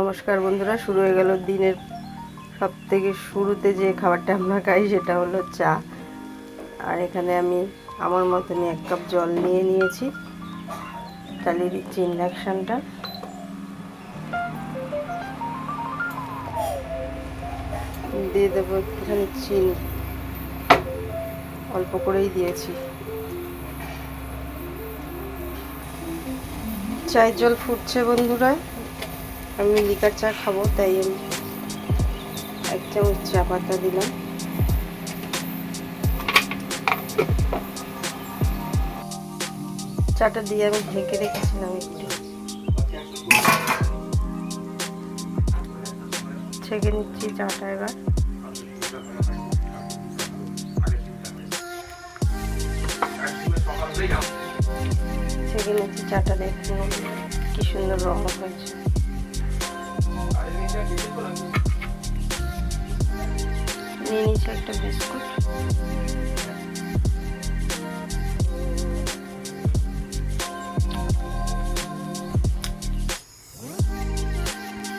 নমস্কার বন্ধুরা, শুরু হয়ে গেল দিনের সব থেকে শুরুতে যে খাবারটা আমরা খাই সেটা হলো চা। আর এখানে আমি আমার মতনই এক কাপ জল নিয়ে নিয়েছি চালিয়ে দিচ্ছি ইন্ডাকশানটা। দিয়ে দেবো একটুখানি চিনি, অল্প করেই দিয়েছি। চায়ের জল ফুটছে বন্ধুরা। আমি লিকার চা খাব, তাই আমি এক চামচ চা পাতা দিলাম। চাটা দিয়ে আমি ঢেকে রেখেছিলাম একটু। ছেঁকে নিচ্ছি চাটা এবার। ছেঁকে নিচ্ছি চাটা, দেখুন কি সুন্দর রঙ হয়েছে। নিয়ে নিচ্ছি একটা বিস্কুট।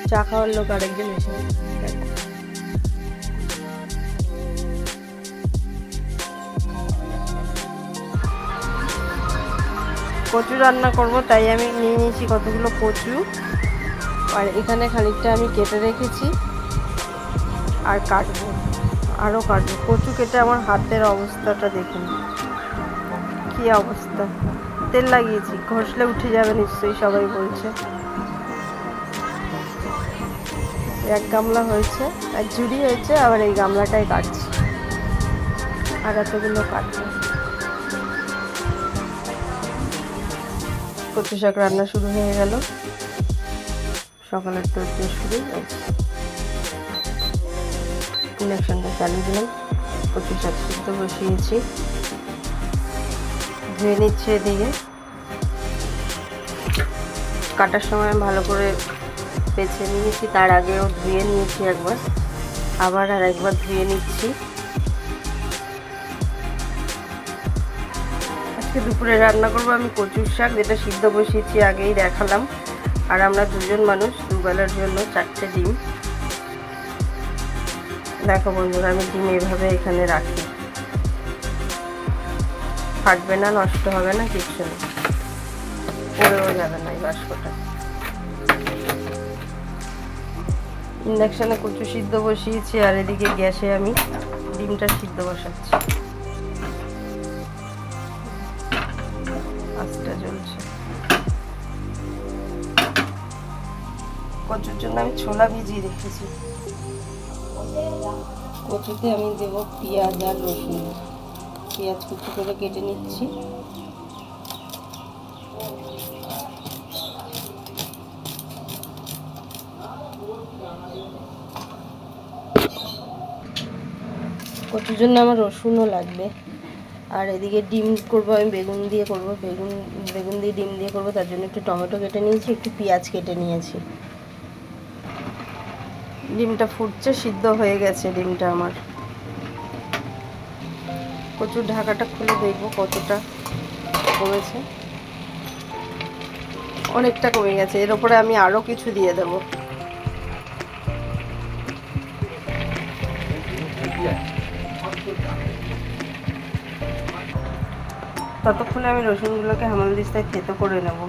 চা খাওয়ার লোক আরেকজন এসে কচু রান্না করব, তাই আমি নিয়ে নিয়েছি কতগুলো কচু। আর এখানে খানিকটা আমি কেটে রেখেছি। আর কাটবো আরও কাটবো। কচু কেটে আমার হাতের অবস্থাটা দেখুন। কি অবস্থা? তেল লাগিয়েছি, ঘষলে উঠে যাবে নিশ্চয়ই, সবাই বলছে। এক গামলা হয়েছে, এক ঝুড়ি হয়েছে, আবার এই গামলাটাই কাটছি। আর এতগুলো কাটবো। কচু শাক রান্না শুরু হয়ে গেল। সকালের তরকারি শুরু। হয়েছে ইন্ডাকশানটা চালিয়ে দিলাম। কচু শাক সিদ্ধ বসিয়েছি। ধুয়ে নিচ্ছে এদিকে। কাটার সময় ভালো করে বেছে নিয়েছি, তার আগেও ধুয়ে নিয়েছি একবার। আবার আর একবার ধুয়ে নিচ্ছি। আজকে দুপুরে রান্না করব আমি কচুর শাক, যেটা সিদ্ধ বসিয়েছি আগেই দেখালাম। আর আমরা দুজন মানুষ দুবেলার জন্য চারটে ডিম। দেখো বন্ধুরা, আমি ডিম এভাবে এখানে রাখি। ফাটবে না, নষ্ট হবে না কিচ্ছু না। পড়েও যাবে না এই বাস্কটা ইন্ডাকশানে কচু সিদ্ধ বসিয়েছি, আর এদিকে গ্যাসে আমি ডিমটা সিদ্ধ বসাচ্ছি। আঁচটা জ্বলছে। কচুর জন্য আমি ছোলা ভিজিয়ে রেখেছি। কচুতে আমি দেবো পেঁয়াজ আর রসুন। পেঁয়াজ কুচি করে কেটে নিচ্ছি। কচুর জন্য আমার রসুনও লাগবে। আর এদিকে ডিম করব আমি, বেগুন দিয়ে করব। বেগুন বেগুন দিয়ে ডিম দিয়ে করব, তার জন্য একটু টমেটো কেটে নিয়েছি, একটু পেঁয়াজ কেটে নিয়েছি। ডিমটা ফুটছে, সিদ্ধ হয়ে গেছে ডিমটা আমার। কচুর ঢাকাটা খুলে দেখব কতটা কমেছে। অনেকটা কমে গেছে, এর উপরে আমি আরও কিছু দিয়ে দেবো। ততক্ষণে আমি রসুনগুলোকে হামাল দিস্তায় থেতো করে নেব।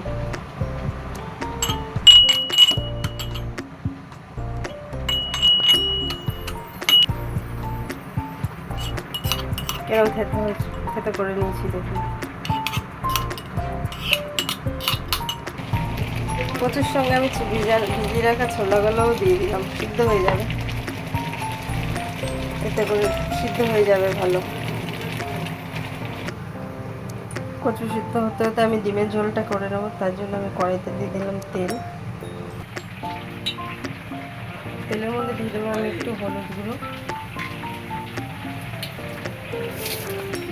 কেরম থেতো হয়েছে থেতো করে নিয়েছি দেখুন। কচুর সঙ্গে আমি ভিজা রাখা ছোলাগুলোও দিয়ে দিলাম, সিদ্ধ হয়ে যাবে। এতে করে সিদ্ধ হয়ে যাবে ভালো। কচু সিদ্ধ হতে হতে আমি ডিমের ঝোলটা করে নেব, তার জন্য আমি কড়াইতে দিয়ে দিলাম তেল। তেলের মধ্যে দিয়ে দেবো আমি একটু হলুদ গুঁড়ো।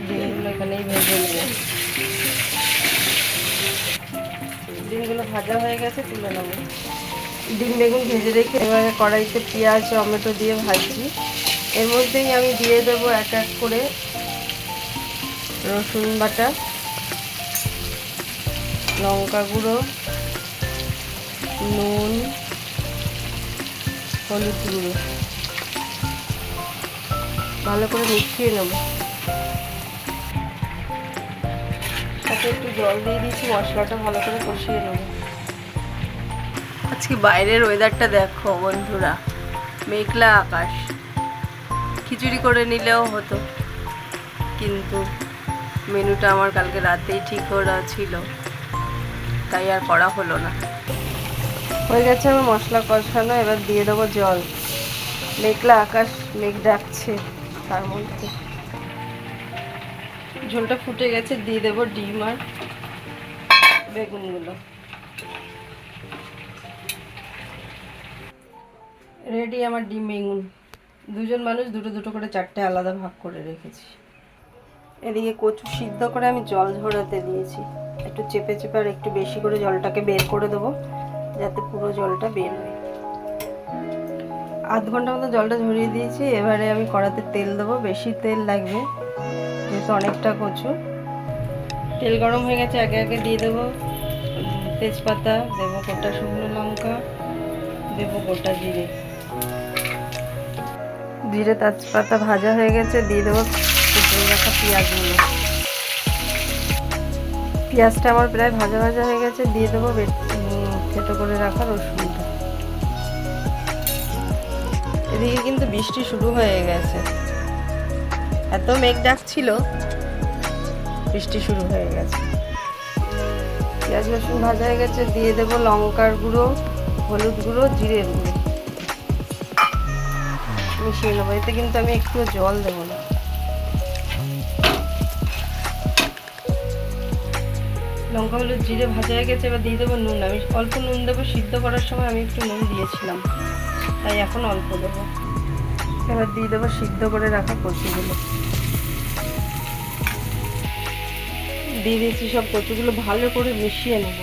ডিমগুলো এখানেই ভেজে নেব। ডিমগুলো ভাজা হয়ে গেছে, তুলে নেব। ডিম বেগুন ভেজে রেখে এবারে কড়াইতে পেঁয়াজ, টমেটো দিয়ে ভাজছি। এর মধ্যেই আমি দিয়ে দেবো এক এক করে রসুন বাটা, লঙ্কা গুঁড়ো, নুন, হলুদ গুঁড়ো। ভালো করে মিশিয়ে নেব। সাথে একটু জল দিয়ে দিয়েছি, মশলাটা ভালো করে কষিয়ে নেব। আজকে বাইরের ওয়েদারটা দেখো বন্ধুরা, মেঘলা আকাশ। খিচুড়ি করে নিলেও হতো, কিন্তু মেনুটা আমার কালকে রাতেই ঠিক করা ছিল, তাই আর করা হলো না। হয়ে গেছে আমার মশলা কষানো, এবার দিয়ে দেবো জল। মেঘলা আকাশ, মেঘ ডাকছে। তার মধ্যে। ঝোলটা ফুটে গেছে, দিয়ে দেবো ডিম আর বেগুনগুলো। রেডি আমার ডিম, বেগুন। দুজন মানুষ দুটো দুটো করে চারটে আলাদা ভাগ করে রেখেছি। এদিকে কচু সিদ্ধ করে আমি জল ঝরাতে দিয়েছি। একটু চেপে চেপে আর একটু বেশি করে জলটাকে বের করে দেবো, যাতে পুরো জলটা বের হয় আধ ঘণ্টা মতো জলটা ঝরিয়ে দিয়েছি। এবারে আমি কড়াতে তেল দেবো। বেশি তেল লাগবে যেহেতু অনেকটা কচু। তেল গরম হয়ে গেছে আগে আগে দিয়ে দেবো। তেজপাতা দেবো গোটা শুকনো লঙ্কা দেবো গোটা জিরে। জিরে তেজপাতা ভাজা হয়ে গেছে দিয়ে দেবো কুচিয়ে রাখা পেঁয়াজগুলো। পেঁয়াজটা আমার প্রায় ভাজা ভাজা হয়ে গেছে দিয়ে দেবো উম, করে রাখা রসুনটা এদিকে কিন্তু বৃষ্টি শুরু হয়ে গেছে। এত মেঘ ডাকছিল বৃষ্টি শুরু হয়ে গেছে। পেঁয়াজ, রসুন ভাজা হয়ে গেছে, দিয়ে দেব লঙ্কার গুঁড়ো, হলুদ গুঁড়ো, জিরের গুঁড়ো। মিশিয়ে নেব, এতে কিন্তু আমি একটু জল দেবো না। লঙ্কা হলুদ জিরে ভাজা হয়ে গেছে, এবার দিয়ে দেবো নুন। আমি অল্প নুন দেবো, সিদ্ধ করার সময় আমি একটু নুন দিয়েছিলাম। তাই এখন অল্প দেবো। এবার দিয়ে দেবো সিদ্ধ করে রাখা কচুগুলো। দিয়ে দিয়েছি সব কচুগুলো, ভালো করে মিশিয়ে নেব।